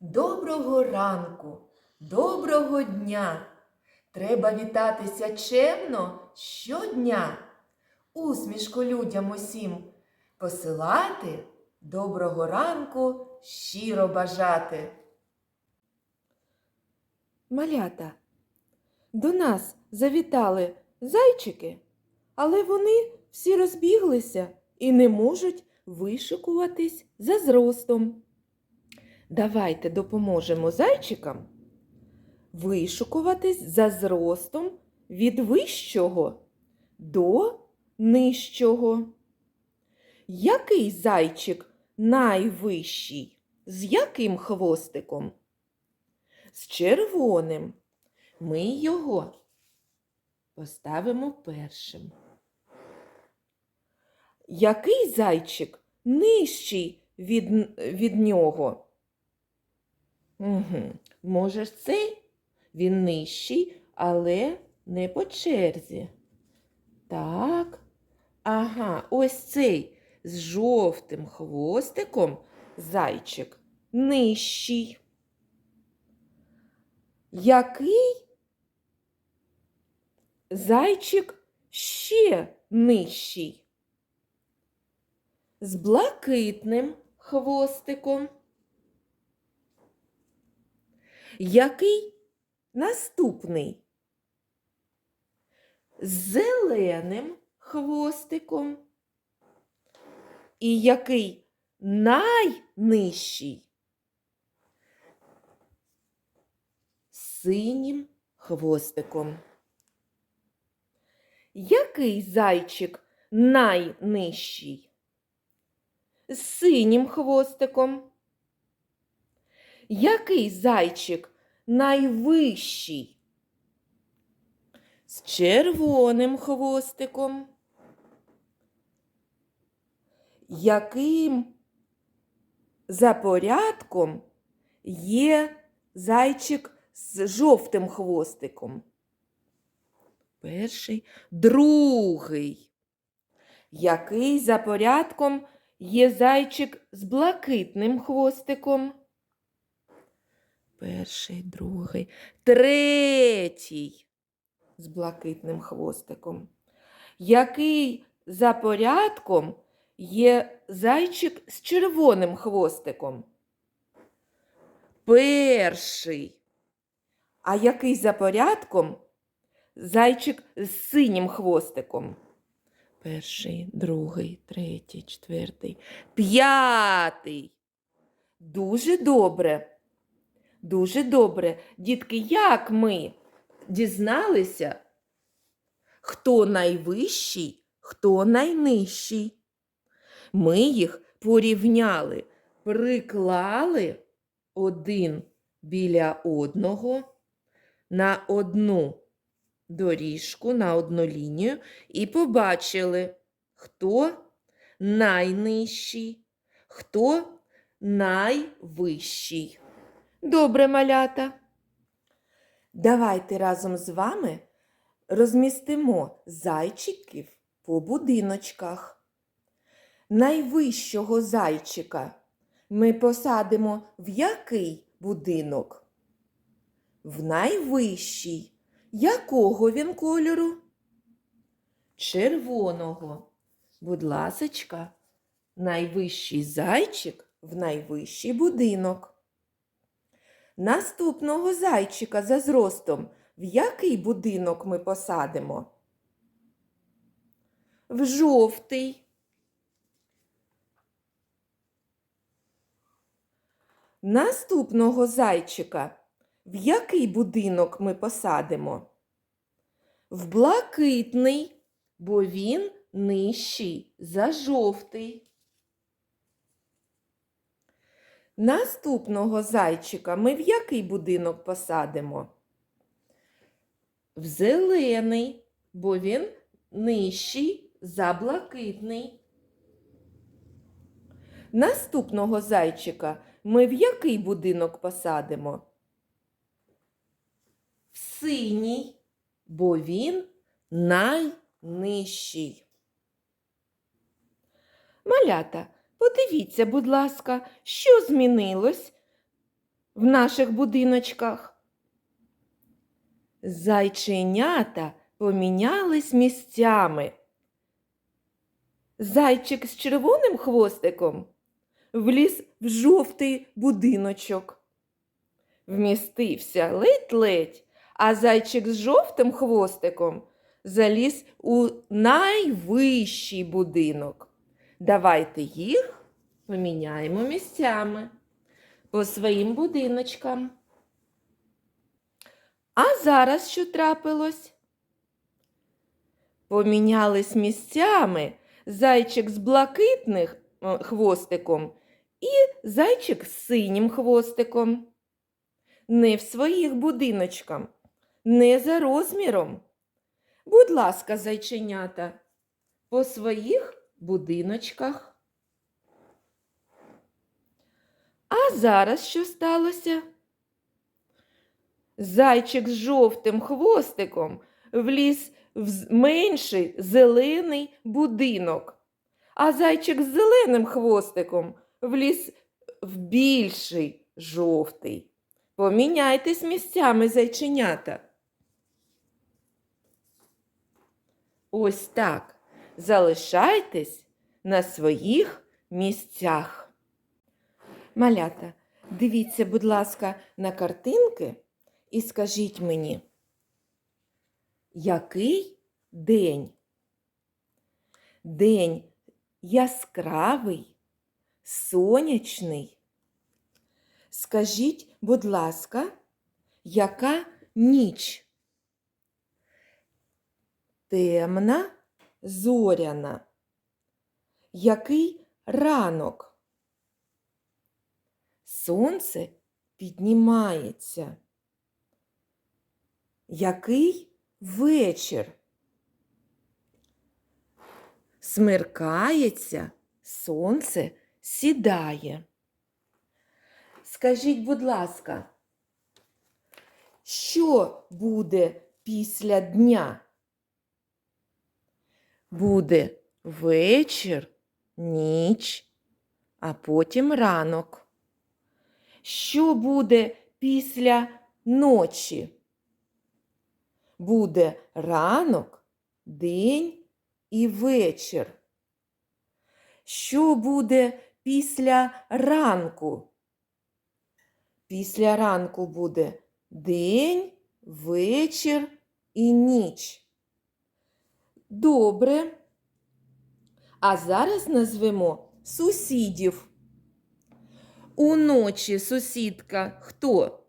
Доброго ранку, доброго дня. Треба вітатися чемно щодня. Усмішку людям усім посилати, доброго ранку щиро бажати. Малята, до нас завітали зайчики, але вони всі розбіглися і не можуть вишикуватись за зростом. Давайте допоможемо зайчикам вишукуватись за зростом від вищого до нижчого. Який зайчик найвищий? З яким хвостиком? З червоним. Ми його поставимо першим. Який зайчик нижчий від, від нього? Угу. Може, ж цей? Він нижчий, але не по черзі. Так. Ага, ось цей з жовтим хвостиком зайчик нижчий. Який зайчик ще нижчий? З блакитним хвостиком. Який наступний? З зеленим хвостиком. І який найнижчий? Синім хвостиком. Який зайчик найнижчий? З синім хвостиком. Який зайчик найвищий? З червоним хвостиком. Яким за порядком є зайчик з жовтим хвостиком? Перший, другий. Який за порядком є зайчик з блакитним хвостиком? Перший, другий, третій з блакитним хвостиком. Який за порядком є зайчик з червоним хвостиком? Перший. А який за порядком зайчик з синім хвостиком? Перший, другий, третій, четвертий, п'ятий. Дуже добре. Дуже добре. Дітки, як ми дізналися, хто найвищий, хто найнижчий? Ми їх порівняли, приклали один біля одного на одну доріжку, на одну лінію і побачили, хто найнижчий, хто найвищий. Добре, малята. Давайте разом з вами розмістимо зайчиків по будиночках. Найвищого зайчика ми посадимо в який будинок? В найвищий. Якого він кольору? Червоного. Будь ласочка, найвищий зайчик в найвищий будинок. Наступного зайчика за зростом в який будинок ми посадимо? В жовтий. Наступного зайчика в який будинок ми посадимо? В блакитний, бо він нижчий за жовтий. Наступного зайчика ми в який будинок посадимо? В зелений, бо він нижчий за блакитний. Наступного зайчика ми в який будинок посадимо? В синій, бо він найнижчий. Малята, подивіться, будь ласка, що змінилось в наших будиночках? Зайченята помінялись місцями. Зайчик з червоним хвостиком вліз в жовтий будиночок. Вмістився ледь-ледь, а зайчик з жовтим хвостиком заліз у найвищий будинок. Давайте їх поміняємо місцями по своїм будиночкам. А зараз що трапилось? Помінялись місцями зайчик з блакитним хвостиком і зайчик з синім хвостиком. Не в своїх будиночках, не за розміром. Будь ласка, зайченята, по своїх будиночках. А зараз що сталося? Зайчик з жовтим хвостиком вліз в менший зелений будинок, а зайчик з зеленим хвостиком вліз в більший жовтий. Поміняйтесь місцями зайченята. Ось так. Залишайтесь на своїх місцях. Малята, дивіться, будь ласка, на картинки і скажіть мені, який день? День яскравий, сонячний. Скажіть, будь ласка, яка ніч? Темна, зоряна. Який ранок? Сонце піднімається. Який вечір? Смеркається, сонце сідає. Скажіть, будь ласка, що буде після дня? Буде вечір, ніч, а потім ранок. Що буде після ночі? Буде ранок, день і вечір. Що буде після ранку? Після ранку буде день, вечір і ніч. Добре. А зараз назвемо сусідів. Уночі сусідка хто?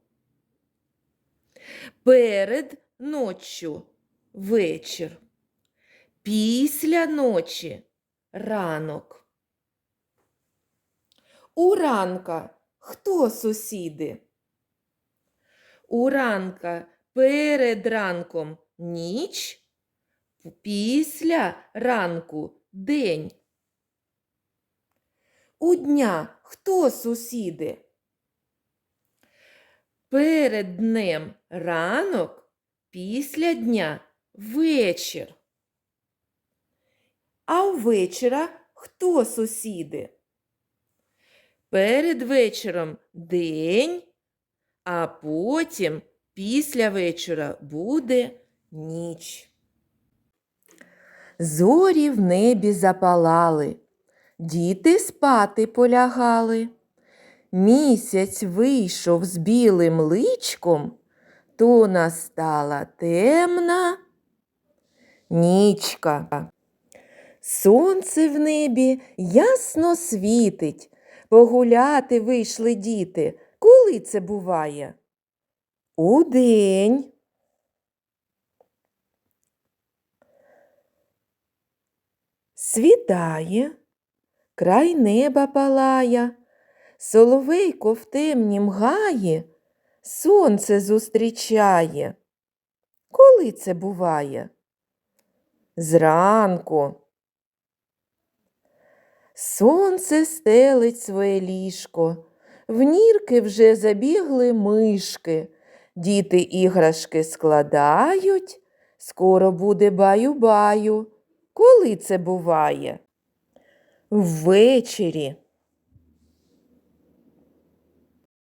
Перед ноччю вечір. Після ночі ранок. Уранка хто сусіди? Уранка перед ранком ніч, після ранку день. У дня хто сусіди? Перед днем ранок, після дня вечір. А у вечора хто сусіди? Перед вечором день, а потім після вечора буде ніч. Зорі в небі запалали, діти спати полягали. Місяць вийшов з білим личком, то настала темна нічка. Сонце в небі ясно світить. Погуляти вийшли діти. Коли це буває? Удень. Світає, край неба палає, соловейко в темнім гаї сонце зустрічає. Коли це буває? Зранку. Сонце стелить своє ліжко, в нірки вже забігли мишки, діти іграшки складають, скоро буде баю-баю. Коли це буває? Ввечері.